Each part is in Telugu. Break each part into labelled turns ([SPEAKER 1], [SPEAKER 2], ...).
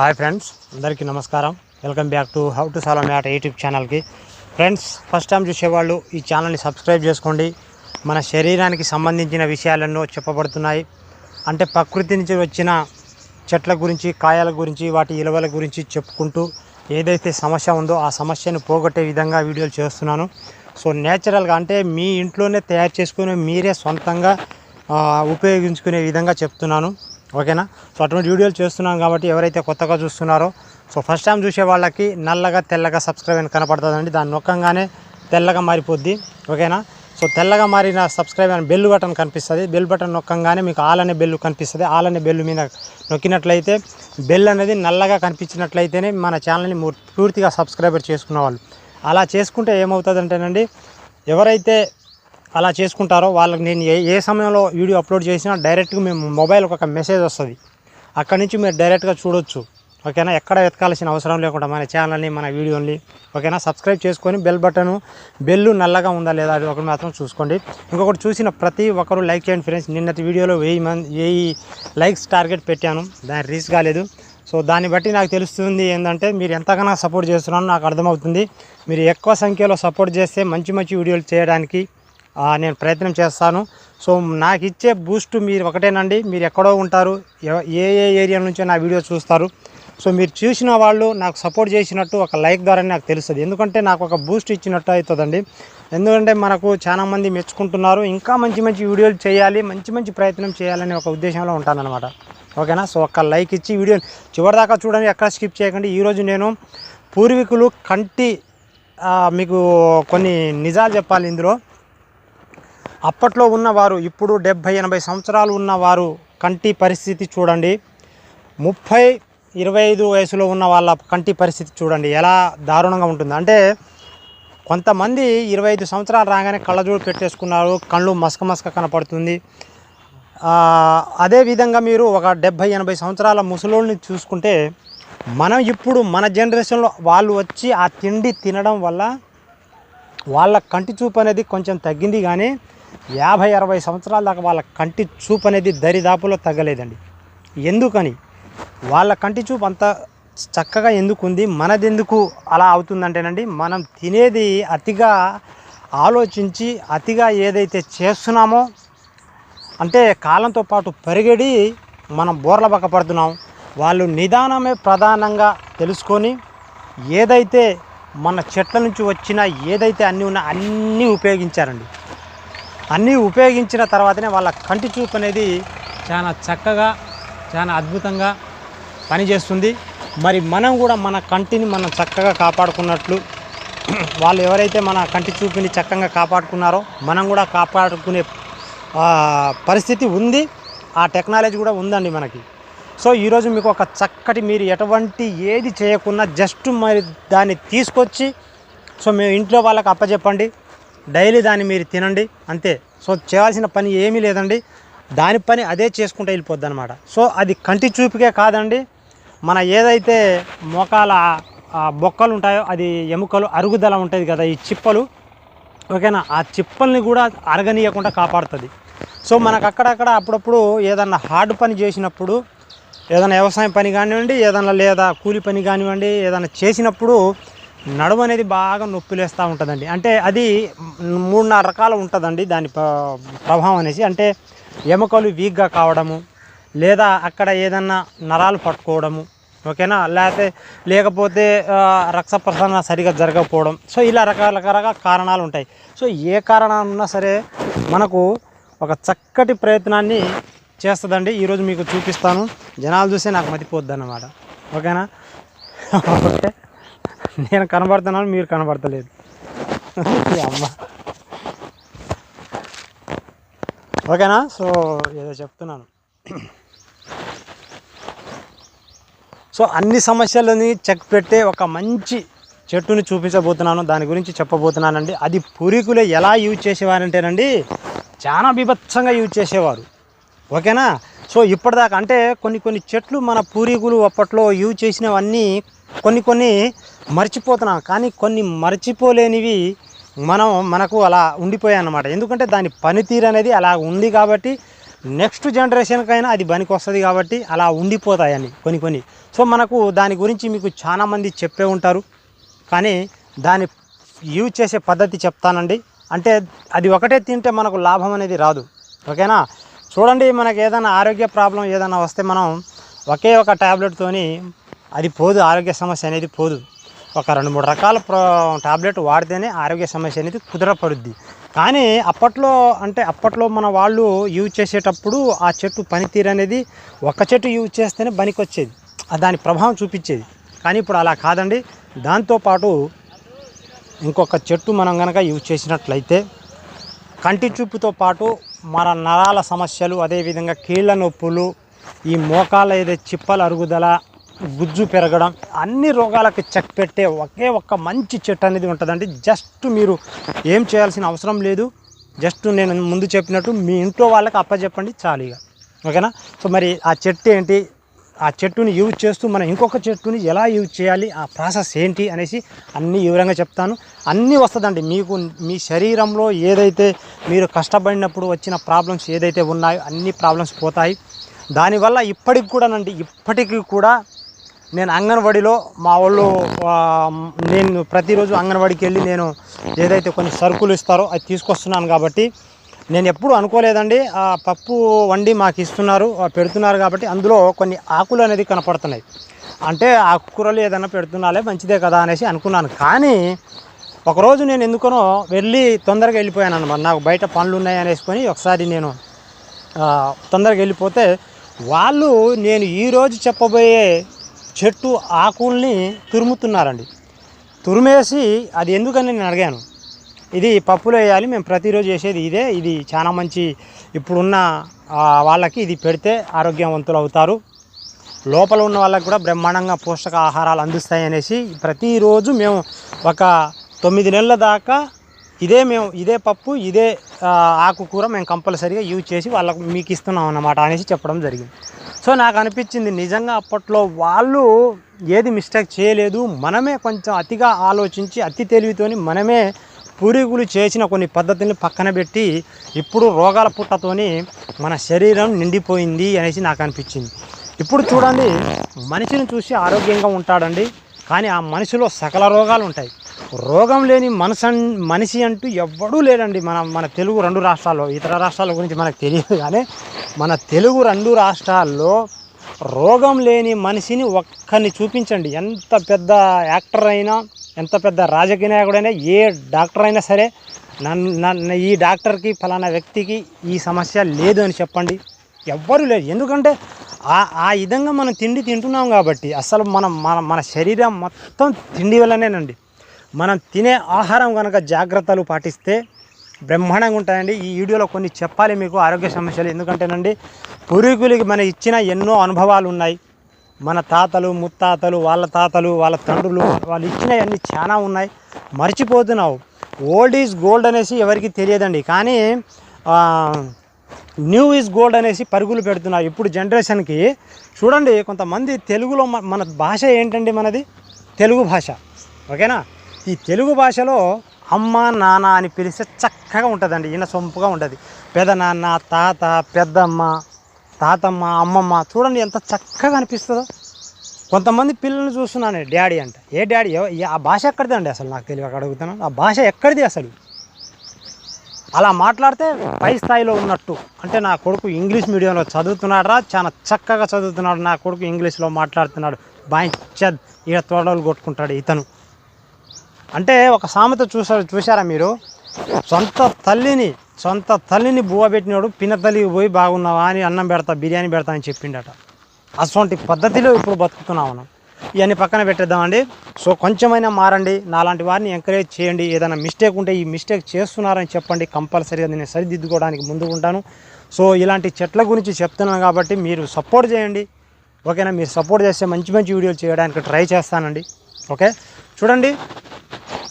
[SPEAKER 1] హాయ్ ఫ్రెండ్స్ అందరికీ నమస్కారం. Welcome back to how to solve math YouTube ఛానల్కి. ఫ్రెండ్స్ ఫస్ట్ టైం చూసేవాళ్ళు ఈ ఛానల్ని సబ్స్క్రైబ్ చేసుకోండి. మన శరీరానికి సంబంధించిన విషయాలెన్నో చెప్పబడుతున్నాయి. అంటే ప్రకృతి నుంచి వచ్చిన చెట్ల గురించి కాయల గురించి వాటి ఇలువల గురించి చెప్పుకుంటూ ఏదైతే సమస్య ఉందో ఆ సమస్యను పోగొట్టే విధంగా వీడియోలు చేస్తున్నాను. సో నేచురల్గా అంటే మీ ఇంట్లోనే తయారు చేసుకుని మీరే సొంతంగా ఉపయోగించుకునే విధంగా చెప్తున్నాను. ఓకేనా? సో అటువంటి వీడియోలు చేస్తున్నాను కాబట్టి ఎవరైతే కొత్తగా చూస్తున్నారో సో ఫస్ట్ టైం చూసే వాళ్ళకి నల్లగా తెల్లగా సబ్స్క్రైబ్ అని కనపడుతుందండి. దాన్ని నొక్కంగానే తెల్లగా మారిపోద్ది. ఓకేనా? సో తెల్లగా మారిన సబ్స్క్రైబ్ అని బెల్ బటన్ కనిపిస్తుంది. బెల్ బటన్ నొక్కంగానే మీకు ఆల్ అనే బెల్లు కనిపిస్తుంది. ఆల్ అనే బెల్లు మీద నొక్కినట్లయితే బెల్ అనేది నల్లగా కనిపించినట్లయితేనే మన ఛానల్ని మూ- పూర్తిగా సబ్స్క్రైబర్ చేసుకున్న వాళ్ళు. అలా చేసుకుంటే ఏమవుతుందంటేనండి ఎవరైతే అలా చేసుకుంటారో వాళ్ళకి నేను ఏ ఏ సమయంలో వీడియో అప్లోడ్ చేసినా డైరెక్ట్గా మేము మొబైల్కి ఒక మెసేజ్ వస్తుంది. అక్కడి నుంచి మీరు డైరెక్ట్గా చూడొచ్చు. ఓకేనా? ఎక్కడ వెతకాల్సిన అవసరం లేకుండా మన ఛానల్ని మన వీడియోని ఓకేనా? సబ్స్క్రైబ్ చేసుకొని బెల్ బటను బెల్లు నల్లగా ఉందా లేదా అది ఒకటి మాత్రం చూసుకోండి. ఇంకొకటి చూసిన ప్రతి ఒక్కరు లైక్ చేయండి ఫ్రెండ్స్. నిన్నటి వీడియోలో వెయ్యి మంది వెయ్యి లైక్స్ టార్గెట్ పెట్టాను. దాని రీచ్ కాలేదు. సో దాన్ని బట్టి నాకు తెలుస్తుంది ఏంటంటే మీరు ఎంతగానో సపోర్ట్ చేస్తున్నారో నాకు అర్థమవుతుంది. మీరు ఎక్కువ సంఖ్యలో సపోర్ట్ చేస్తే మంచి మంచి వీడియోలు చేయడానికి నేను ప్రయత్నం చేస్తాను. సో నాకు ఇచ్చే బూస్ట్ మీరు ఒకటేనండి. మీరు ఎక్కడో ఉంటారు ఏ ఏ ఏరియా నుంచో నా వీడియో చూస్తారు. సో మీరు చూసిన వాళ్ళు నాకు సపోర్ట్ చేసినట్టు ఒక లైక్ ద్వారా నాకు తెలుస్తుంది. ఎందుకంటే నాకు ఒక బూస్ట్ ఇచ్చినట్టు అవుతుందండి. ఎందుకంటే మనకు చాలామంది మెచ్చుకుంటున్నారు. ఇంకా మంచి మంచి వీడియోలు చేయాలి మంచి మంచి ప్రయత్నం చేయాలనే ఒక ఉద్దేశంలో ఉంటానన్నమాట. ఓకేనా? సో ఒక లైక్ ఇచ్చి వీడియో చివరిదాకా చూడండి ఎక్కడ స్కిప్ చేయకండి. ఈరోజు నేను పూర్వీకులు కంటి మీకు కొన్ని నిజాలు చెప్పాలి ఇందులో. అప్పట్లో ఉన్నవారు ఇప్పుడు డెబ్భై ఎనభై సంవత్సరాలు ఉన్నవారు కంటి పరిస్థితి చూడండి. ముప్పై ఇరవై ఐదు వయసులో ఉన్న వాళ్ళ కంటి పరిస్థితి చూడండి. ఎలా దారుణంగా ఉంటుంది. అంటే కొంతమంది ఇరవై ఐదు సంవత్సరాలు రాగానే కళ్ళజోడు పెట్టేసుకున్నారు కళ్ళు మసక మసక కనపడుతుంది. అదేవిధంగా అదే విధంగా మీరు ఒక డెబ్భై ఎనభై సంవత్సరాల ముసలోళ్ళని చూసుకుంటే మనం ఇప్పుడు మన జనరేషన్లో వాళ్ళు వచ్చి ఆ తిండి తినడం వల్ల వాళ్ళ కంటి చూపు అనేది కొంచెం తగ్గింది కానీ యాభై అరవై సంవత్సరాల దాకా వాళ్ళ కంటి చూపు అనేది దరిదాపులో తగ్గలేదండి. ఎందుకని? వాళ్ళ కంటి చూపు అంత చక్కగా ఎందుకు ఉంది మనదెందుకు అలా అవుతుందంటేనండి మనం తినేది అతిగా ఆలోచించి అతిగా ఏదైతే చేస్తున్నామో అంటే కాలంతో పాటు పరిగెడి మనం బోర్ల పడుతున్నాం. వాళ్ళు నిదానమే ప్రధానంగా తెలుసుకొని ఏదైతే మన చెట్ల నుంచి వచ్చిన ఏదైతే అన్నీ ఉన్నా అన్నీ ఉపయోగించారండి. అన్నీ ఉపయోగించిన తర్వాతనే వాళ్ళ కంటి చూపు అనేది చాలా చక్కగా చాలా అద్భుతంగా పనిచేస్తుంది. మరి మనం కూడా మన కంటిని మనం చక్కగా కాపాడుకున్నట్లు వాళ్ళు ఎవరైతే మన కంటి చూపుని చక్కగా కాపాడుకున్నారో మనం కూడా కాపాడుకునే పరిస్థితి ఉంది. ఆ టెక్నాలజీ కూడా ఉందండి మనకి. సో ఈరోజు మీకు ఒక చక్కటి మీరు ఎటువంటి ఏది చేయకుండా జస్ట్ మరి దాన్ని తీసుకొచ్చి సో మేము ఇంట్లో వాళ్ళకి అప్పచెప్పండి డైలీ దాన్ని మీరు తినండి అంతే. సో చేయాల్సిన పని ఏమీ లేదండి. దాని పని అదే చేసుకుంటే వెళ్ళిపోద్ది అనమాట సో అది కంటి చూపుకే కాదండి. మన ఏదైతే మోకాల బొక్కలు ఉంటాయో అది ఎముకలు అరుగుదల ఉంటుంది కదా ఈ చిప్పలు ఓకేనా? ఆ చిప్పల్ని కూడా అరగనీయకుండా కాపాడుతుంది. సో మనకు అక్కడక్కడ అప్పుడప్పుడు ఏదన్నా హార్డ్ పని చేసినప్పుడు ఏదైనా వ్యవసాయం పని కానివ్వండి ఏదైనా లేదా కూలి పని కానివ్వండి ఏదైనా చేసినప్పుడు నడుము అనేది బాగా నొప్పిలేస్తూ ఉంటుందండి. అంటే అది మూడున్నర రకాలు ఉంటుందండి దాని ప్రభావం అనేసి. అంటే ఎముకలు వీక్గా కావడము లేదా అక్కడ ఏదన్నా నరాలు పట్టుకోవడము ఓకేనా? లేకపోతే లేకపోతే ఆ, రక్త ప్రసరణ సరిగా జరగకపోవడం. సో ఇలా రకరకాల కారణాలు ఉంటాయి. సో ఏ కారణాలు ఉన్నా సరే మనకు ఒక చక్కటి ప్రయత్నాన్ని చేస్తుందండి. ఈరోజు మీకు చూపిస్తాను. జనాలు చూస్తే నాకు మతిపోద్ది అన్నమాట. ఓకేనా? ఓకే. నేను కనబడుతున్నాను మీరు కనబడతలేదు. అమ్మ. ఓకేనా? సో ఏదో చెప్తున్నాను. సో అన్ని సమస్యలని చెక్ పెట్టే ఒక మంచి చెట్టుని చూపించబోతున్నాను దాని గురించి చెప్పబోతున్నానండి. అది పూర్వీకులు ఎలా యూజ్ చేసేవారంటేనండి చాలా బీభత్సంగా యూజ్ చేసేవారు. ఓకేనా? సో ఇప్పటిదాకా అంటే కొన్ని కొన్ని చెట్లు మన పూర్వీకులు అప్పట్లో యూజ్ చేసినవన్నీ కొన్ని కొన్ని మర్చిపోతున్నాం కానీ కొన్ని మర్చిపోలేనివి మనం మనకు అలా ఉండిపోయాయి అన్నమాట. ఎందుకంటే దాని పనితీరు అనేది అలా ఉంది కాబట్టి నెక్స్ట్ జనరేషన్కైనా అది పనికి వస్తుంది కాబట్టి అలా ఉండిపోతాయని కొన్ని కొన్ని. సో మనకు దాని గురించి మీకు చాలామంది చెప్పే ఉంటారు కానీ దాని యూజ్ చేసే పద్ధతి చెప్తానండి. అంటే అది ఒకటే తింటే మనకు లాభం అనేది రాదు. ఓకేనా? చూడండి మనకి ఏదైనా ఆరోగ్య ప్రాబ్లం ఏదైనా వస్తే మనం ఒకే ఒక ట్యాబ్లెట్తోని అది పోదు ఆరోగ్య సమస్య అనేది పోదు. ఒక రెండు మూడు రకాల టాబ్లెట్ వాడితేనే ఆరోగ్య సమస్య అనేది కుదరపడుద్ది. కానీ అప్పట్లో అంటే అప్పట్లో మన వాళ్ళు యూజ్ చేసేటప్పుడు ఆ చెట్టు పనితీరు అనేది ఒక చెట్టు యూజ్ చేస్తేనే పనికి వచ్చేది దాని ప్రభావం చూపించేది. కానీ ఇప్పుడు అలా కాదండి. దాంతోపాటు ఇంకొక చెట్టు మనం కనుక యూజ్ చేసినట్లయితే కంటి చూపుతో పాటు మన నరాల సమస్యలు అదేవిధంగా కీళ్ళ నొప్పులు ఈ మోకాల ఏదో చిప్పల అరుగుదల గుజ్జు పెరగడం అన్ని రోగాలకు చెక్ పెట్టే ఒకే ఒక్క మంచి చెట్టు అనేది ఉంటుందండి. జస్ట్ మీరు ఏం చేయాల్సిన అవసరం లేదు. జస్ట్ నేను ముందు చెప్పినట్టు మీ ఇంట్లో వాళ్ళకి అప్పచెప్పండి చాలు ఇక. ఓకేనా? సో మరి ఆ చెట్టు ఏంటి? ఆ చెట్టుని యూజ్ చేస్తూ మనం ఇంకొక చెట్టుని ఎలా యూజ్ చేయాలి? ఆ ప్రాసెస్ ఏంటి? అనేసి అన్ని వివరంగా చెప్తాను. అన్నీ వస్తుందండి. మీకు మీ శరీరంలో ఏదైతే మీరు కష్టపడినప్పుడు వచ్చిన ప్రాబ్లమ్స్ ఏదైతే ఉన్నాయో అన్ని ప్రాబ్లమ్స్ పోతాయి. దానివల్ల ఇప్పటికి కూడానండి ఇప్పటికీ కూడా నేను అంగన్వాడీలో మా వాళ్ళు నేను ప్రతిరోజు అంగన్వాడికి వెళ్ళి నేను ఏదైతే కొన్ని సరుకులు ఇస్తారో అది తీసుకొస్తున్నాను కాబట్టి నేను ఎప్పుడు అనుకోలేదండి. ఆ పప్పు వండి మాకు ఇస్తున్నారు పెడుతున్నారు కాబట్టి అందులో కొన్ని ఆకులు అనేది కనపడుతున్నాయి. అంటే ఆకుకూరలు ఏదైనా పెడుతున్నాలే మంచిదే కదా అనేసి అనుకున్నాను. కానీ ఒకరోజు నేను ఎందుకనో వెళ్ళి తొందరగా వెళ్ళిపోయాను అనమాట నాకు బయట పనులు ఉన్నాయి అనేసుకొని ఒకసారి నేను తొందరగా వెళ్ళిపోతే వాళ్ళు నేను ఈరోజు చెప్పబోయే చెట్టు ఆకుల్ని తురుముతున్నారండి. తురిమేసి అది ఎందుకని నేను అడిగాను. ఇది పప్పులో వేయాలి మేము ప్రతిరోజు చేసేది ఇదే ఇది చాలా మంచి ఇప్పుడున్న వాళ్ళకి ఇది పెడితే ఆరోగ్యవంతులు అవుతారు. లోపల ఉన్న వాళ్ళకి కూడా బ్రహ్మాండంగా పోషక ఆహారాలు అందిస్తాయి అనేసి ప్రతిరోజు మేము ఒక తొమ్మిది నెలల దాకా ఇదే మేము ఇదే పప్పు ఇదే ఆకుకూర మేము కంపల్సరీగా యూజ్ చేసి వాళ్ళకు మీకు ఇస్తున్నాం అన్నమాట అనేసి చెప్పడం జరిగింది. సో నాకు అనిపించింది నిజంగా అప్పట్లో వాళ్ళు ఏది మిస్టేక్ చేయలేదు. మనమే కొంచెం అతిగా ఆలోచించి అతి తెలివితోని మనమే పూర్వీకులు చేసిన కొన్ని పద్ధతుల్ని పక్కన పెట్టి ఇప్పుడు రోగాల పుట్టతోని మన శరీరం నిండిపోయింది అనేసి నాకు అనిపించింది. ఇప్పుడు చూడండి మనిషిని చూసి ఆరోగ్యంగా ఉంటాడండి. కానీ ఆ మనిషిలో సకల రోగాలు ఉంటాయి. రోగం లేని మనసు మనిషి అంటూ ఎవ్వడూ లేడండి. మన మన తెలుగు రెండు రాష్ట్రాల్లో ఇతర రాష్ట్రాల గురించి మనకు తెలియదు కానీ మన తెలుగు రెండు రాష్ట్రాల్లో రోగం లేని మనిషిని ఒక్కరిని చూపించండి. ఎంత పెద్ద యాక్టర్ అయినా ఎంత పెద్ద రాజకీయ నాయకుడైనా ఏ డాక్టర్ అయినా సరే నన్ను ఈ డాక్టర్కి ఫలానా వ్యక్తికి ఈ సమస్య లేదు అని చెప్పండి. ఎవ్వరూ లేదు ఎందుకంటే ఆ ఆ విధంగా మనం తిండి తింటున్నాం కాబట్టి అసలు మనం మన మన శరీరం మొత్తం తిండి వల్లనేనండి. మనం తినే ఆహారం కనుక జాగ్రత్తలు పాటిస్తే బ్రహ్మాండంగా ఉంటాయండి. ఈ వీడియోలో కొన్ని చెప్పాలి మీకు ఆరోగ్య సమస్యలు ఎందుకంటేనండి పూర్వీకులకి మన ఇచ్చిన ఎన్నో అనుభవాలు ఉన్నాయి. మన తాతలు ముత్తాతలు వాళ్ళ తాతలు వాళ్ళ తండ్రులు వాళ్ళు ఇచ్చినవన్నీ చాలా ఉన్నాయి. మర్చిపోతున్నావు. ఓల్డ్ ఈజ్ గోల్డ్ అనేసి ఎవరికి తెలియదండి. కానీ న్యూ ఈజ్ గోల్డ్ అనేసి పరుగులు పెడుతున్నారు. ఇప్పుడు జనరేషన్కి చూడండి కొంతమంది తెలుగులో మన భాష ఏంటండి మనది? తెలుగు భాష. ఓకేనా? ఈ తెలుగు భాషలో అమ్మ నాన్న అని పిలిస్తే చక్కగా ఉంటుందండి. ఈయన సొంపుగా ఉంటుంది. పెదనాన్న తాత పెద్దమ్మ తాతమ్మ అమ్మమ్మ చూడండి ఎంత చక్కగా అనిపిస్తుందో. కొంతమంది పిల్లల్ని చూస్తున్నాను డాడీ అంట. ఏ డాడీ? ఆ భాష ఎక్కడిది అండి అసలు? నాకు తెలియక అడుగుతున్నాను. ఆ భాష ఎక్కడిది అసలు? అలా మాట్లాడితే పై స్థాయిలో ఉన్నట్టు. అంటే నా కొడుకు ఇంగ్లీష్ మీడియంలో చదువుతున్నాడా చాలా చక్కగా చదువుతున్నాడు. నా కొడుకు ఇంగ్లీష్లో మాట్లాడుతున్నాడు. బాగా ఈడ తోడలు కొట్టుకుంటాడు ఇతను. అంటే ఒక సామెత చూసారు చూసారా మీరు? సొంత తల్లిని సొంత తల్లిని బువ్వ పెట్టినాడు పిన్న తల్లికి పోయి బాగున్నావా అని అన్నం పెడతా బిర్యానీ పెడతా అని చెప్పిండట. అటువంటి పద్ధతిలో ఇప్పుడు బతుకుతున్నాం మనం ఇవన్నీ పక్కన పెట్టేద్దామండి. సో కొంచెమైనా మారండి. నాలాంటి వారిని ఎంకరేజ్ చేయండి. ఏదైనా మిస్టేక్ ఉంటే ఈ మిస్టేక్ చేస్తున్నారని చెప్పండి. కంపల్సరీగా నేను సరిదిద్దుకోవడానికి ముందుకు ఉంటాను. సో ఇలాంటి చెట్ల గురించి చెప్తున్నాను కాబట్టి మీరు సపోర్ట్ చేయండి. ఓకేనా? మీరు సపోర్ట్ చేస్తే మంచి మంచి వీడియోలు చేయడానికి ట్రై చేస్తానండి. ఓకే? చూడండి.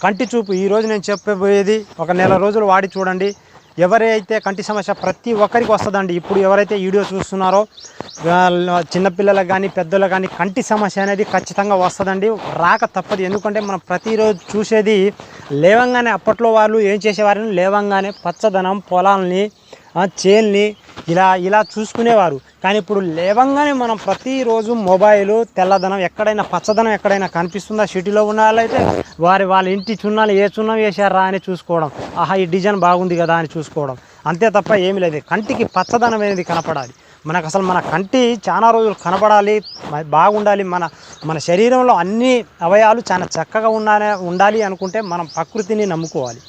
[SPEAKER 1] కంటి చూపు. ఈరోజు నేను చెప్పబోయేది ఒక నెల రోజులు వాడి చూడండి. ఎవరైతే కంటి సమస్య ప్రతి ఒక్కరికి వస్తుందండి. ఇప్పుడు ఎవరైతే వీడియో చూస్తున్నారో చిన్నపిల్లలకు కానీ పెద్దలకు కానీ కంటి సమస్య అనేది ఖచ్చితంగా వస్తుందండి. రాక తప్పదు. ఎందుకంటే మనం ప్రతిరోజు చూసేది లేవంగానే అప్పట్లో వాళ్ళు ఏం చేసేవారని లేవంగానే పచ్చదనం పొలాల్ని చేల్ని ఇలా ఇలా చూసుకునేవారు. కానీ ఇప్పుడు లేవంగానే మనం ప్రతిరోజు మొబైల్ తెల్లదనం ఎక్కడైనా పచ్చదనం ఎక్కడైనా కనిపిస్తుందా? సిటీలో ఉన్న వాళ్ళైతే వారి వాళ్ళ ఇంటి చున్నాలు ఏ చున్నం వేశారా అని చూసుకోవడం. ఆహా ఈ డిజైన్ బాగుంది కదా అని చూసుకోవడం. అంతే తప్ప ఏమీ లేదు. కంటికి పచ్చదనం అనేది కనపడాలి. మనకు అసలు మన కంటి చాలా రోజులు కనపడాలి బాగుండాలి. మన మన శరీరంలో అన్ని అవయాలు చాలా చక్కగా ఉండాలి ఉండాలి అనుకుంటే మనం ప్రకృతిని నమ్ముకోవాలి.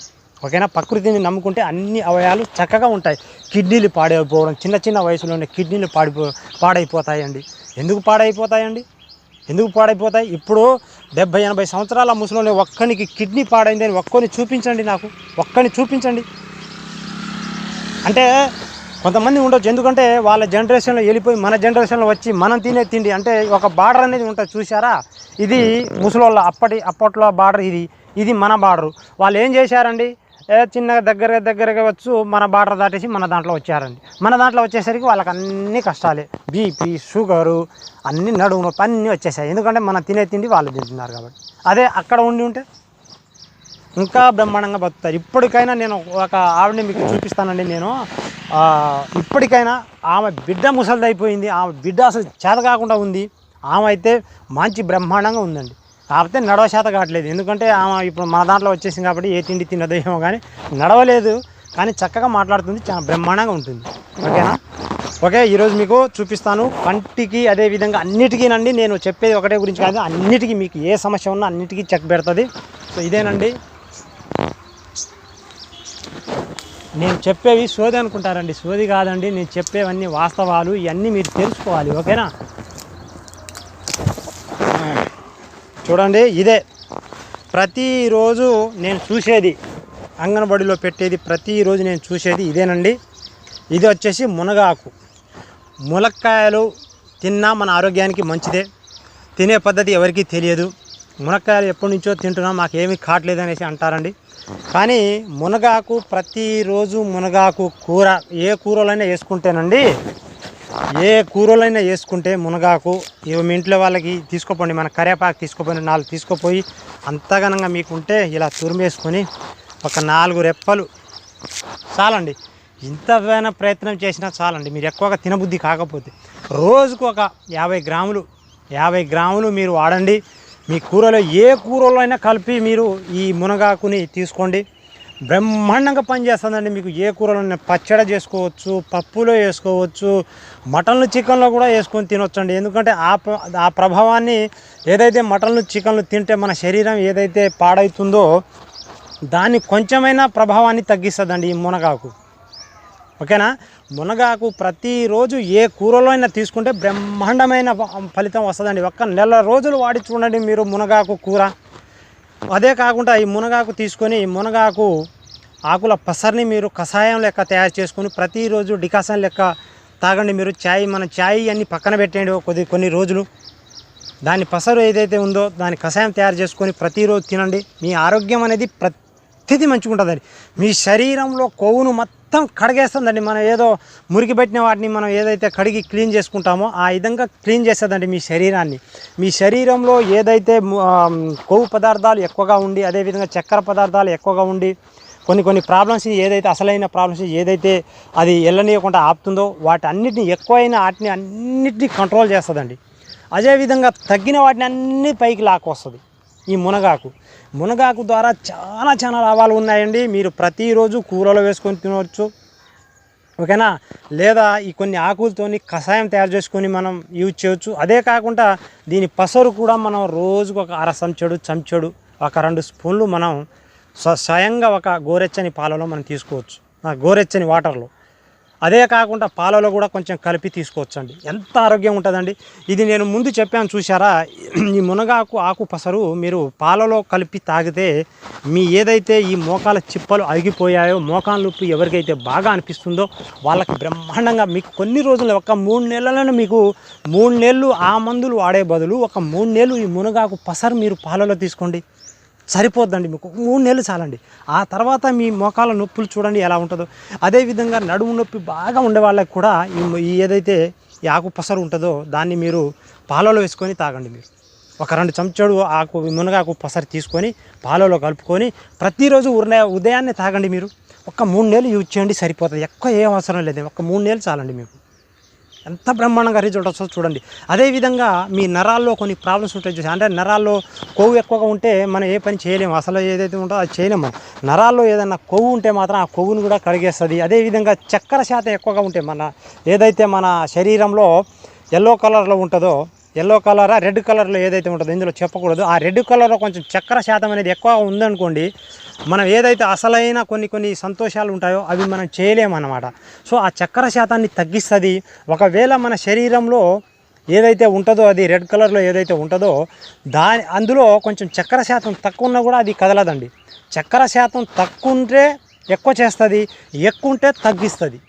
[SPEAKER 1] ఓకేనా ప్రకృతిని నమ్ముకుంటే అన్ని అవయాలు చక్కగా ఉంటాయి. కిడ్నీలు పాడైపోవడం చిన్న చిన్న వయసులోనే కిడ్నీలు పాడిపో పాడైపోతాయండి. ఎందుకు పాడైపోతాయండి? ఎందుకు పాడైపోతాయి? ఇప్పుడు డెబ్బై ఎనభై సంవత్సరాల ముసలిని ఒక్కనికి కిడ్నీ పాడైంది అని ఒక్కని చూపించండి నాకు. ఒక్కని చూపించండి. అంటే కొంతమంది ఉండొచ్చు. ఎందుకంటే వాళ్ళ జనరేషన్లో వెళ్ళిపోయి మన జనరేషన్లో వచ్చి మనం తినే తిండి అంటే ఒక బార్డర్ అనేది ఉంటుంది చూసారా ఇది ముసలోళ్ళ అప్పటి అప్పట్లో బార్డర్ ఇది. ఇది మన బార్డరు. వాళ్ళు ఏం చేశారండి? ఏ చిన్న దగ్గర దగ్గరగా వచ్చు మన బార్డర్ దాటేసి మన దాంట్లో వచ్చారండి. మన దాంట్లో వచ్చేసరికి వాళ్ళకి అన్ని కష్టాలే. బీపీ షుగరు అన్ని నడుము నొప్పి అన్నీ వచ్చేసాయి. ఎందుకంటే మనం తినే తిండి వాళ్ళు తింటున్నారు కాబట్టి. అదే అక్కడ ఉండి ఉంటే ఇంకా బ్రహ్మాండంగా బతుకుతారు. ఇప్పటికైనా నేను ఒక ఆవిడని మీకు చూపిస్తానండి నేను. ఇప్పటికైనా ఆమె బిడ్డ ముసలిదైపోయింది. ఆమె బిడ్డ అసలు చేత కాకుండా ఉంది. ఆమె అయితే మంచి బ్రహ్మాండంగా ఉందండి. కాకపోతే నడవ శాత కావట్లేదు. ఎందుకంటే ఆమె ఇప్పుడు మన దాంట్లో వచ్చేసింది కాబట్టి ఏ తిండి తినదో ఏమో కానీ నడవలేదు. కానీ చక్కగా మాట్లాడుతుంది చాలా బ్రహ్మాండంగా ఉంటుంది. ఓకేనా? ఓకే ఈరోజు మీకు చూపిస్తాను కంటికి అదే విధంగా అన్నిటికీనండి నేను చెప్పేది ఒకటే గురించి కాదు అన్నిటికీ మీకు ఏ సమస్య ఉన్నా అన్నిటికీ చెక్ పెడుతుంది. సో ఇదేనండి. నేను చెప్పేవి సోది అనుకుంటారండి. సోది కాదండి. నేను చెప్పేవన్నీ వాస్తవాలు. ఇవన్నీ మీరు తెలుసుకోవాలి. ఓకేనా? చూడండి ఇదే. ప్రతిరోజు నేను చూసేది అంగన్వాడీలో పెట్టేది ప్రతిరోజు నేను చూసేది ఇదేనండి. ఇది వచ్చేసి మునగాకు. ములక్కాయలు తిన్నా మన ఆరోగ్యానికి మంచిదే. తినే పద్ధతి ఎవరికీ తెలియదు. మునక్కాయలు ఎప్పటి నుంచో తింటున్నాం మాకేమీ కావట్లేదు అనేసి అంటారండి. కానీ మునగాకు ప్రతిరోజు మునగాకు కూర ఏ కూరలైనా వేసుకుంటేనండి ఏ కూరలైనా వేసుకుంటే మునగాకు ఇవి మీ ఇంట్లో వాళ్ళకి తీసుకోపోండి మన కరేపాకు తీసుకోపోయి నాలుగు తీసుకుపోయి అంతగనంగా మీకుంటే ఇలా తురిమేసుకొని ఒక నాలుగు రెప్పలు చాలండి. ఇంతమైన ప్రయత్నం చేసినా చాలండి. మీరు ఎక్కువగా తినబుద్ధి కాకపోతే రోజుకు ఒక యాభై గ్రాములు యాభై గ్రాములు మీరు వాడండి. మీ కూరలో ఏ కూరలో అయినా కలిపి మీరు ఈ మునగాకుని తీసుకోండి. బ్రహ్మాండంగా పనిచేస్తుందండి. మీకు ఏ కూరలో పచ్చడి చేసుకోవచ్చు పప్పులో వేసుకోవచ్చు మటన్లు చికెన్లో కూడా వేసుకొని తినొచ్చండి. ఎందుకంటే ఆ ఆ ప్రభావాన్ని ఏదైతే మటన్లు చికెన్లు తింటే మన శరీరం ఏదైతే పాడవుతుందో దాన్ని కొంచెమైనా ప్రభావాన్ని తగ్గిస్తుందండి ఈ మునగాకు. ఓకేనా? మునగాకు ప్రతిరోజు ఏ కూరలో అయినా తీసుకుంటే బ్రహ్మాండమైన ఫలితం వస్తుందండి. ఒక్క నెల రోజులు వాడి చూడండి మీరు మునగాకు కూర. అదే కాకుండా ఈ మునగాకు తీసుకొని ఈ మునగాకు ఆకుల పసర్ని మీరు కషాయం లెక్క తయారు చేసుకొని ప్రతిరోజు డికాషన్ లెక్క తాగండి మీరు. ఛాయ్ మన ఛాయ్ అన్ని పక్కన పెట్టండి కొద్ది కొన్ని రోజులు. దాని పసరు ఏదైతే ఉందో దాని కషాయం తయారు చేసుకొని ప్రతిరోజు తినండి. మీ ఆరోగ్యం అనేది ప్రతిదీ మంచిగా ఉంటుందండి మీ శరీరంలో కొవ్వును మొత్తం మొత్తం కడిగేస్తుందండి. మనం ఏదో మురికి పెట్టిన వాటిని మనం ఏదైతే కడిగి క్లీన్ చేసుకుంటామో ఆ విధంగా క్లీన్ చేస్తుందండి మీ శరీరాన్ని. మీ శరీరంలో ఏదైతే కొవ్వు పదార్థాలు ఎక్కువగా ఉండి అదేవిధంగా చక్కెర పదార్థాలు ఎక్కువగా ఉండి కొన్ని కొన్ని ప్రాబ్లమ్స్ ఏదైతే అసలైన ప్రాబ్లమ్స్ ఏదైతే అది వెళ్ళనీయకుండా ఆపుతుందో వాటి అన్నిటిని ఎక్కువైన వాటిని అన్నిటినీ కంట్రోల్ చేస్తుందండి. అదేవిధంగా తగ్గిన వాటిని అన్ని పైకి లాక్కొస్తుంది. ఈ మునగాకు. మునగాకు ద్వారా చాలా చాలా లాభాలు ఉన్నాయండి. మీరు ప్రతిరోజు కూరలో వేసుకొని తినవచ్చు. ఓకేనా? లేదా ఈ కొన్ని ఆకులతోని కషాయం తయారు చేసుకొని మనం యూజ్ చేయొచ్చు. అదే కాకుండా దీని పసరు కూడా మనం రోజుకు ఒక అర చెడు చెంచడు ఒక రెండు స్పూన్లు మనం స్వ స్వయంగా ఒక గోరెచ్చని పాలలో మనం తీసుకోవచ్చు. గోరెచ్చని వాటర్లో. అదే కాకుండా పాలలో కూడా కొంచెం కలిపి తీసుకోవచ్చండి. ఎంత ఆరోగ్యం ఉంటుందండి? ఇది నేను ముందు చెప్పాను చూసారా ఈ మునగాకు ఆకు పసరు మీరు పాలలో కలిపి తాగితే మీ ఏదైతే ఈ మోకాల చిప్పలు అరిగిపోయాయో మోకాల నొప్పి ఎవరికైతే బాగా అనిపిస్తుందో వాళ్ళకి బ్రహ్మాండంగా మీకు కొన్ని రోజులు ఒక మూడు నెలలను మీకు మూడు నెలలు ఆ మందులు వాడే బదులు ఒక మూడు నెలలు ఈ మునగాకు పసరు మీరు పాలలో తీసుకోండి. సరిపోద్దండి మీకు. మూడు నెలలు చాలండి. ఆ తర్వాత మీ మోకాల నొప్పులు చూడండి ఎలా ఉంటుందో. అదేవిధంగా నడుము నొప్పి బాగా ఉండే వాళ్ళకి కూడా ఈ ఏదైతే ఈ ఆకు పసరు ఉంటుందో దాన్ని మీరు పాలలో వేసుకొని తాగండి మీరు. ఒక రెండు చెంచాడు ఆకు మునగాకు పసరు తీసుకొని పాలలో కలుపుకొని ప్రతిరోజు ఉదయ ఉదయాన్నే తాగండి మీరు. ఒక మూడు నెలలు యూజ్ చేయండి సరిపోతుంది. ఎక్కువ ఏం అవసరం లేదు. ఒక మూడు నెలలు చాలండి మీకు. ఎంత బ్రహ్మాండంగా రిజల్ట్ వస్తుందో చూడండి. అదేవిధంగా మీ నరాల్లో కొన్ని ప్రాబ్లమ్స్ ఉంటాయి చూసి అంటే నరాల్లో కొవ్వు ఎక్కువగా ఉంటే మనం ఏ పని చేయలేము. అసలు ఏదైతే ఉంటుందో అది చేయలేము మనం. నరాల్లో ఏదైనా కొవ్వు ఉంటే మాత్రం ఆ కొవ్వును కూడా కడిగేస్తుంది. అదేవిధంగా చక్కెర శాతం ఎక్కువగా ఉంటే మన ఏదైతే మన శరీరంలో ఎల్లో కలర్లో ఉంటుందో ఎల్లో కలరా రెడ్ కలర్లో ఏదైతే ఉంటుందో ఇందులో చెప్పకూడదు. ఆ రెడ్ కలర్లో కొంచెం చక్కెర శాతం అనేది ఎక్కువ ఉందనుకోండి మనం ఏదైతే అసలైన కొన్ని కొన్ని సంతోషాలు ఉంటాయో అవి మనం చేయలేమన్నమాట. సో ఆ చక్కెర శాతాన్ని తగ్గిస్తుంది. ఒకవేళ మన శరీరంలో ఏదైతే ఉంటుందో అది రెడ్ కలర్లో ఏదైతే ఉంటుందో దాని అందులో కొంచెం చక్కెర శాతం తక్కువ ఉన్నా కూడా అది కదలదండి. చక్కెర శాతం తక్కువ ఉంటే ఎక్కువ చేస్తుంది ఎక్కువ ఉంటే తగ్గిస్తుంది.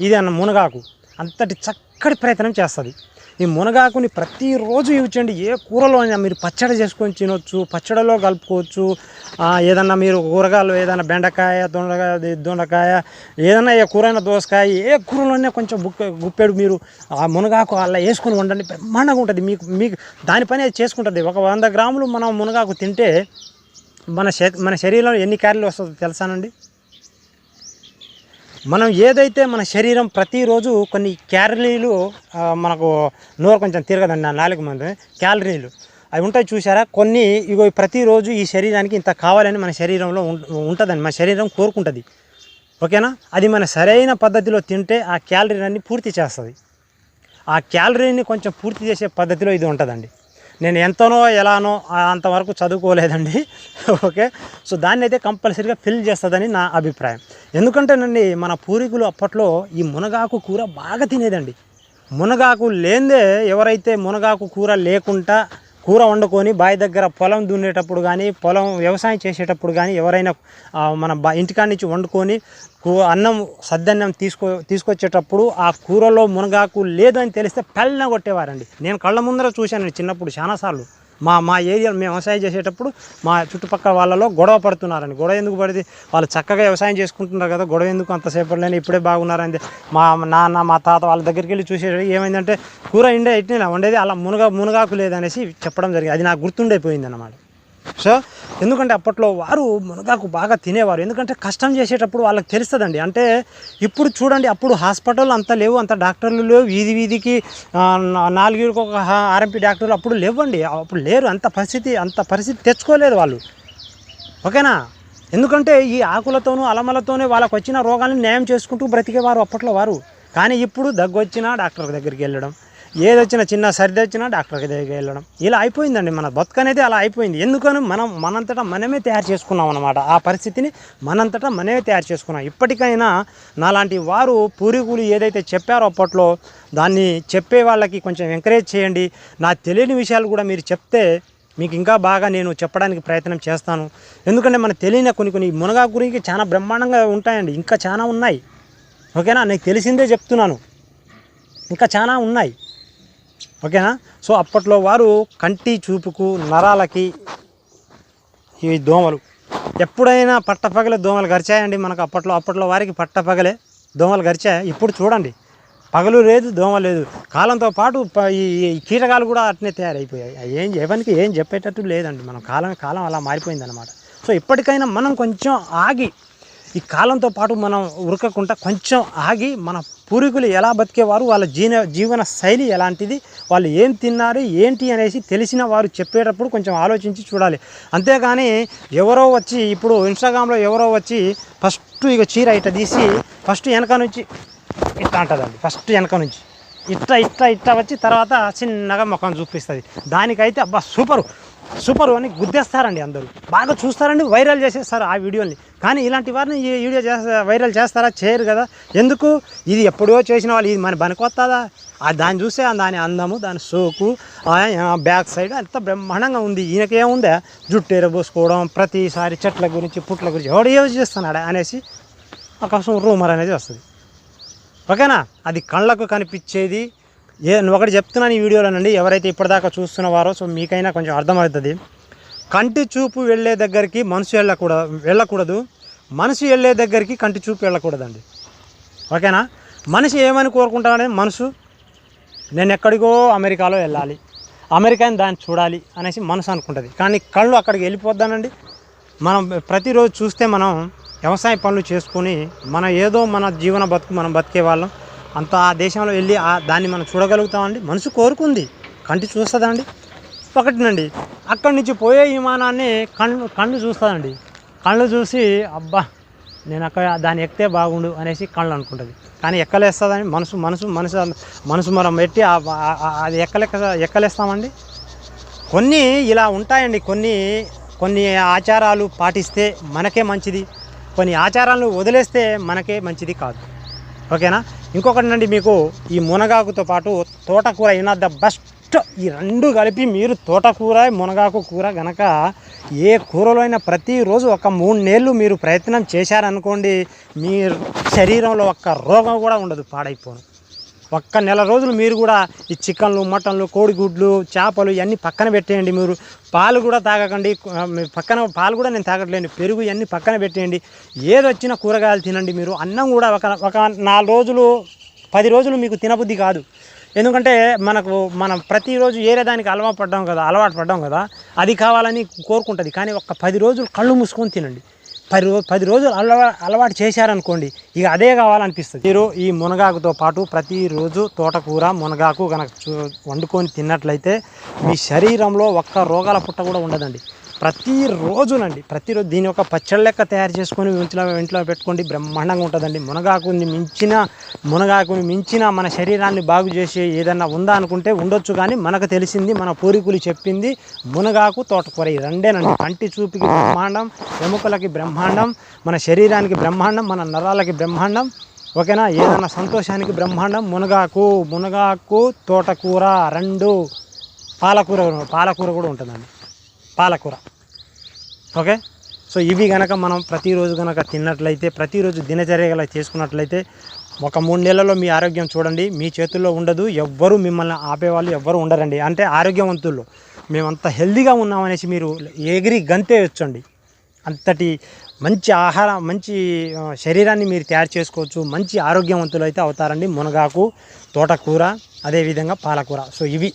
[SPEAKER 1] ఇది అన్న మునగాకు. అంతటి చక్క చక్కటి ప్రయత్నం చేస్తుంది. ఈ మునగాకుని ప్రతిరోజు యూజ్ చేయండి. ఏ కూరలో అయినా మీరు పచ్చడి చేసుకొని తినొచ్చు పచ్చడిలో కలుపుకోవచ్చు. ఏదన్నా మీరు కూరగాయలు ఏదైనా బెండకాయ దొండకాయ దొండకాయ ఏదైనా ఏ కూరైనా దోసకాయ ఏ కూరలోనే కొంచెం బుక్క గుప్పెడు మీరు ఆ మునగాకు అలా వేసుకొని వండండి. బ్రహ్మాండంగా ఉంటుంది. మీకు మీకు దానిపైన అది చేసుకుంటుంది. ఒక వంద గ్రాములు మనం మునగాకు తింటే మన శ మన శరీరంలో ఎన్ని క్యారీలు వస్తుందో తెలుసానండి మనం ఏదైతే మన శరీరం ప్రతిరోజు కొన్ని క్యాలరీలు మనకు నోరు కొంచెం తిరగదండి నా నాలుగు మంది క్యాలరీలు. అవి ఉంటాయి చూసారా కొన్ని ఇగో ప్రతిరోజు ఈ శరీరానికి ఇంత కావాలని మన శరీరంలో ఉం- ఉంటుందండి. మన శరీరం కోరుకుంటుంది. ఓకేనా? అది మన సరైన పద్ధతిలో తింటే ఆ క్యాలరీలన్నీ పూర్తి చేస్తుంది. ఆ క్యాలరీని కొంచెం పూర్తి చేసే పద్ధతిలో ఇది ఉంటుందండి. నేను ఎంతనో ఎలానో అంతవరకు చదువుకోలేదండి. ఓకే? సో దాన్ని అయితే కంపల్సరీగా ఫిల్ చేస్తుందని నా అభిప్రాయం. ఎందుకంటేనండి మన పూర్వీకులు అప్పట్లో ఈ మునగాకు కూర బాగా తినేదండి. మునగాకు లేదే ఎవరైతే మునగాకు కూర లేకుండా కూర వండుకొని బావి దగ్గర పొలం దున్నేటప్పుడు కానీ పొలం వ్యవసాయం చేసేటప్పుడు కానీ ఎవరైనా మన బా ఇంటికాడ నుంచి వండుకొని కూ అన్నం సద్దన్నం తీసుకో తీసుకొచ్చేటప్పుడు ఆ కూరలో మునగాకు లేదు అని తెలిస్తే పెళ్ళన కొట్టేవారండి. నేను కళ్ళ ముందర చూశాను చిన్నప్పుడు చాలాసార్లు మా మా ఏరియాలో మేము వ్యవసాయం చేసేటప్పుడు మా చుట్టుపక్కల వాళ్ళలో గొడవ పడుతున్నారని గొడవ ఎందుకు పడితే వాళ్ళు చక్కగా వ్యవసాయం చేసుకుంటున్నారు కదా గొడవ ఎందుకు అంతసేపు లేని ఇప్పుడే బాగున్నారని మా నాన్న మా తాత వాళ్ళ దగ్గరికి వెళ్ళి చూసేటప్పుడు ఏమైందంటే కూర ఇండే ఇట్లా వండేది అలా మునగా మునగాకు లేదనేసి చెప్పడం జరిగింది. అది నాకు గుర్తుండైపోయింది అన్నమాట సో ఎందుకంటే అప్పట్లో వారు మునగాకు బాగా తినేవారు. ఎందుకంటే కష్టం చేసేటప్పుడు వాళ్ళకి తెలుస్తుందండి. అంటే ఇప్పుడు చూడండి అప్పుడు హాస్పిటల్ అంత లేవు అంత డాక్టర్లు లేవు వీధి వీధికి నాలుగు ఒక ఆర్ఎంపీ డాక్టర్లు అప్పుడు లేవండి. అప్పుడు లేరు. అంత పరిస్థితి అంత పరిస్థితి తెచ్చుకోలేదు వాళ్ళు. ఓకేనా? ఎందుకంటే ఈ ఆకులతోనూ అలమలతోనే వాళ్ళకు వచ్చిన రోగాలను న్యాయం చేసుకుంటూ బ్రతికేవారు అప్పట్లో వారు. కానీ ఇప్పుడు దగ్గు వచ్చినా డాక్టర్ దగ్గరికి వెళ్ళడం. ఏది వచ్చినా చిన్న సర్ది వచ్చినా డాక్టర్ దగ్గరికి వెళ్ళడం. ఇలా అయిపోయిందండి మన బతుకనేది అలా అయిపోయింది. ఎందుకని? మనం మనంతటా మనమే తయారు చేసుకున్నాం అనమాట ఆ పరిస్థితిని మనంతటా మనమే తయారు చేసుకున్నాం. ఇప్పటికైనా నాలాంటి వారు పూర్వీకులు ఏదైతే చెప్పారో అప్పట్లో దాన్ని చెప్పే వాళ్ళకి కొంచెం ఎంకరేజ్ చేయండి. నాకు తెలియని విషయాలు కూడా మీరు చెప్తే మీకు ఇంకా బాగా నేను చెప్పడానికి ప్రయత్నం చేస్తాను. ఎందుకంటే మనకు తెలియని కొన్ని కొన్ని మునగా గురించి చాలా బ్రహ్మాండంగా ఉంటాయండి. ఇంకా చాలా ఉన్నాయి. ఓకేనా? నీకు తెలిసిందే చెప్తున్నాను. ఇంకా చాలా ఉన్నాయి. ఓకేనా? సో అప్పట్లో వారు కంటి చూపుకు నరాలకి ఈ దోమలు. ఎప్పుడైనా పట్టపగలే దోమలు గరిచాయండి మనకు అప్పట్లో. అప్పట్లో వారికి పట్టపగలే దోమలు గరిచాయి? ఇప్పుడు చూడండి. పగలు లేదు దోమ లేదు. కాలంతో పాటు ప- ఈ కీటకాలు కూడా అట్నే తయారైపోయాయి. ఏం ఎవరికి ఏం చెప్పేటట్టు లేదండి. మనం కాలం కాలం అలా మారిపోయిందనమాట సో ఇప్పటికైనా మనం కొంచెం ఆగి ఈ కాలంతో పాటు మనం ఉరకకుండా కొంచెం ఆగి మన పూర్వీకులు ఎలా బతికేవారు వాళ్ళ జీవన జీవన శైలి ఎలాంటిది వాళ్ళు ఏం తిన్నారు ఏంటి అనేసి తెలిసిన వారు చెప్పేటప్పుడు కొంచెం ఆలోచించి చూడాలి. అంతేగాని ఎవరో వచ్చి ఇప్పుడు ఇన్స్టాగ్రామ్లో ఎవరో వచ్చి ఫస్ట్ ఇక చీర ఇట్ట తీసి ఫస్ట్ వెనక నుంచి ఇట్లా అంటుందండి ఫస్ట్ వెనక నుంచి. ఇట్లా ఇట్లా ఇట్లా వచ్చి తర్వాత చిన్నగా ముఖం చూపిస్తుంది. దానికైతే అబ్బా సూపరు. సూపర్ అని గుద్దేస్తారండి అందరూ. బాగా చూస్తారండి వైరల్ చేసేస్తారు ఆ వీడియోని. కానీ ఇలాంటి వారిని ఈ వీడియో చేస్తా వైరల్ చేస్తారా? చేయరు కదా. ఎందుకు? ఇది ఎప్పుడో చేసిన వాళ్ళు ఇది మన పనికొస్తుందా ఆ దాన్ని చూస్తే దాని అందము దాని సోకు ఆ బ్యాక్ సైడ్ అంత బ్రహ్మాండంగా ఉంది. ఈయనకేముందా జుట్టు ఎరబోసుకోవడం ప్రతిసారి చెట్ల గురించి పుట్ల గురించి ఎవడు యూజ్ చేస్తున్నాడా అనేసి ఒక రూమర్ అనేది వస్తుంది. ఓకేనా? అది కళ్ళకు కనిపించేది ఏ ఒకటి చెప్తున్నాను ఈ వీడియోలోనండి ఎవరైతే ఇప్పటిదాకా చూస్తున్నవారో సో మీకైనా కొంచెం అర్థమవుతుంది. కంటి చూపు వెళ్ళే దగ్గరికి మనసు వెళ్ళకూడదు వెళ్ళకూడదు. మనసు వెళ్ళే దగ్గరికి కంటి చూపు వెళ్ళకూడదండి. ఓకేనా? మనిషి ఏమని కోరుకుంటాడని మనసు నేను ఎక్కడికో అమెరికాలో వెళ్ళాలి. అమెరికాని దాన్ని చూడాలి అనేసి మనసు అనుకుంటుంది. కానీ కళ్ళు అక్కడికి వెళ్ళిపోద్దానండి. మనం ప్రతిరోజు చూస్తే మనం వ్యవసాయ పనులు చేసుకొని మన ఏదో మన జీవన బతుకు మనం బతికే వాళ్ళం. అంత ఆ దేశంలో వెళ్ళి ఆ దాన్ని మనం చూడగలుగుతామండి. మనసు కోరుకుంది. కంటి చూస్తుందండి. ఒకటినండి. అక్కడి నుంచి పోయే విమానాన్ని కళ్ళు కళ్ళు చూస్తుందండి. కళ్ళు చూసి అబ్బా నేను అక్కడ దాన్ని ఎక్కితే బాగుండు అనేసి కళ్ళు అనుకుంటుంది. కానీ ఎక్కలేస్తుందని మనసు మనసు మనసు మనసు మనం పెట్టి అది ఎక్కలెక్క ఎక్కలేస్తామండి. కొన్ని ఇలా ఉంటాయండి. కొన్ని కొన్ని ఆచారాలు పాటిస్తే మనకే మంచిది. కొన్ని ఆచారాలను వదిలేస్తే మనకే మంచిది కాదు. ఓకేనా? ఇంకొకటి అండి మీకు ఈ మునగాకుతో పాటు తోటకూర ఇన్ ద బెస్ట్. ఈ రెండు కలిపి మీరు తోటకూర మునగాకు కూర గనక ఏ కూరలో అయినా ప్రతిరోజు ఒక మూడు నెలలు మీరు ప్రయత్నం చేశారనుకోండి మీ శరీరంలో ఒక్క రోగం కూడా ఉండదు పాడైపోను. ఒక్క నెల రోజులు మీరు కూడా ఈ చికెన్లు మటన్లు కోడిగుడ్లు చేపలు ఇవన్నీ పక్కన పెట్టేయండి మీరు. పాలు కూడా తాగకండి. పక్కన పాలు కూడా నేను తాగట్లేండి పెరుగు ఇవన్నీ పక్కన పెట్టేయండి. ఏదొచ్చినా కూరగాయలు తినండి మీరు. అన్నం కూడా ఒక ఒక నాలుగు రోజులు పది రోజులు మీకు తినబుద్ధి కాదు. ఎందుకంటే మనకు మనం ప్రతిరోజు ఏరే దానికి అలవాటు పడ్డాం కదా అలవాటు పడ్డాం కదా అది కావాలని కోరుకుంటుంది. కానీ ఒక పది రోజులు కళ్ళు మూసుకొని తినండి. పది రోజు పది రోజులు అలవా అలవాటు చేశారనుకోండి ఇక అదే కావాలనిపిస్తుంది. మీరు ఈ మునగాకుతో పాటు ప్రతిరోజు తోటకూర మునగాకు కనుక చూ- వండుకొని తిన్నట్లయితే మీ శరీరంలో ఒక్క రోగాల పుట్ట కూడా ఉండదండి. ప్రతిరోజునండి ప్రతిరోజు దీని యొక్క పచ్చడి లెక్క తయారు చేసుకొని ఇంట్లో ఇంట్లో పెట్టుకోండి. బ్రహ్మాండంగా ఉంటుందండి. మునగాకుని మించిన మునగాకుని మించిన మన శరీరాన్ని బాగు చేసే ఏదన్నా ఉందా అనుకుంటే ఉండొచ్చు కానీ మనకు తెలిసింది మన పూర్వీకులు చెప్పింది మునగాకు తోటకూర. ఈ రెండేనండి. కంటి చూపుకి బ్రహ్మాండం ఎముకలకి బ్రహ్మాండం మన శరీరానికి బ్రహ్మాండం మన నరాలకి బ్రహ్మాండం ఓకేనా? ఏదన్నా సంతోషానికి బ్రహ్మాండం మునగాకు మునగాకు తోటకూర రెండు పాలకూర పాలకూర కూడా ఉంటుందండి. పాలకూర. ఓకే? సో ఇవి కనుక మనం ప్రతిరోజు కనుక తిన్నట్లయితే ప్రతిరోజు దినచర్యగా చేసుకున్నట్లయితే ఒక మూడు నెలల్లో మీ ఆరోగ్యం చూడండి మీ చేతుల్లో ఉండదు ఎవ్వరు మిమ్మల్ని ఆపేవాళ్ళు ఎవ్వరు ఉండరండి. అంటే ఆరోగ్యవంతులు మేమంత హెల్దీగా ఉన్నామనేసి మీరు ఎగిరి గంతే వచ్చండి. అంతటి మంచి ఆహారం మంచి శరీరాన్ని మీరు తయారు చేసుకోవచ్చు మంచి ఆరోగ్యవంతులు అయితే అవుతారండి. మునగాకు తోటకూర అదేవిధంగా పాలకూర. సో ఇవి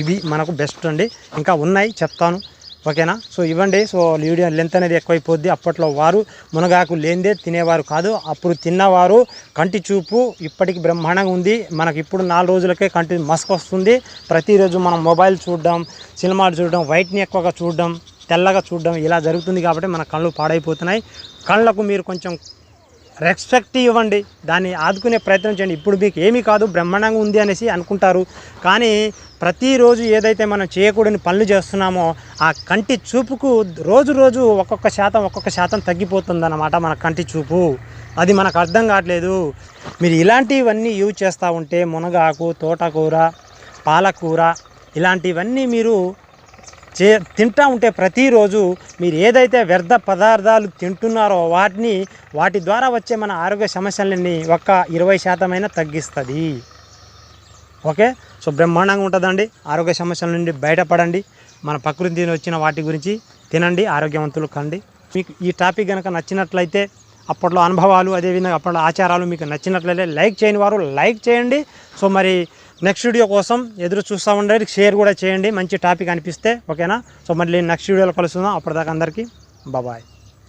[SPEAKER 1] ఇవి మనకు బెస్ట్ అండి. ఇంకా ఉన్నాయి చెప్తాను. ఓకేనా? సో ఇవ్వండి. సో వీడియో లెంత్ అనేది ఎక్కువైపోద్ది. అప్పట్లో వారు మునగాకు లేనిదే తినేవారు కాదు. అప్పుడు తిన్నవారు కంటి చూపు ఇప్పటికి బ్రహ్మాండంగా ఉంది. మనకి ఇప్పుడు నాలుగు రోజులకే కంటి మస్క్ వస్తుంది. ప్రతిరోజు మనం మొబైల్ చూడడం సినిమాలు చూడడం వైట్ని ఎక్కువగా చూడడం తెల్లగా చూడడం ఇలా జరుగుతుంది కాబట్టి మన కళ్ళు పాడైపోతున్నాయి. కళ్ళకు మీరు కొంచెం రెస్పెక్ట్ ఇవ్వండి దాన్ని ఆదుకునే ప్రయత్నం చేయండి. ఇప్పుడు మీకు ఏమీ కాదు బ్రహ్మాండంగా ఉంది అనేసి అనుకుంటారు. కానీ ప్రతిరోజు ఏదైతే మనం చేయకూడని పనులు చేస్తున్నామో ఆ కంటి చూపుకు రోజు రోజు ఒక్కొక్క శాతం ఒక్కొక్క శాతం తగ్గిపోతుందన్నమాట మన కంటి చూపు. అది మనకు అర్థం కావట్లేదు. మీరు ఇలాంటివన్నీ యూజ్ చేస్తూ ఉంటే మునగాకు తోటకూర పాలకూర ఇలాంటివన్నీ మీరు చే తింటా ఉంటే ప్రతిరోజు మీరు ఏదైతే వ్యర్థ పదార్థాలు తింటున్నారో వాటిని వాటి ద్వారా వచ్చే మన ఆరోగ్య సమస్యలని ఒక్క ఇరవై శాతమైనా తగ్గిస్తుంది. ఓకే? సో బ్రహ్మాండంగా ఉంటుందండి. ఆరోగ్య సమస్యల నుండి బయటపడండి. మన ప్రకృతిని వచ్చిన వాటి గురించి తినండి ఆరోగ్యవంతులు కండి. మీకు ఈ టాపిక్ కనుక నచ్చినట్లయితే అప్పట్లో అనుభవాలు అదేవిధంగా అప్పట్లో ఆచారాలు మీకు నచ్చినట్లయితే లైక్ చేయని వారు లైక్ చేయండి. సో మరి నెక్స్ట్ వీడియో కోసం ఎదురు చూస్తూ ఉండండి. షేర్ కూడా చేయండి. మంచి టాపిక్ అనిపిస్తే ఓకేనా సో మళ్ళీ నెక్స్ట్ వీడియోలో కలుసుకుందాం. అప్పటిదాకా అందరికీ బాబాయ్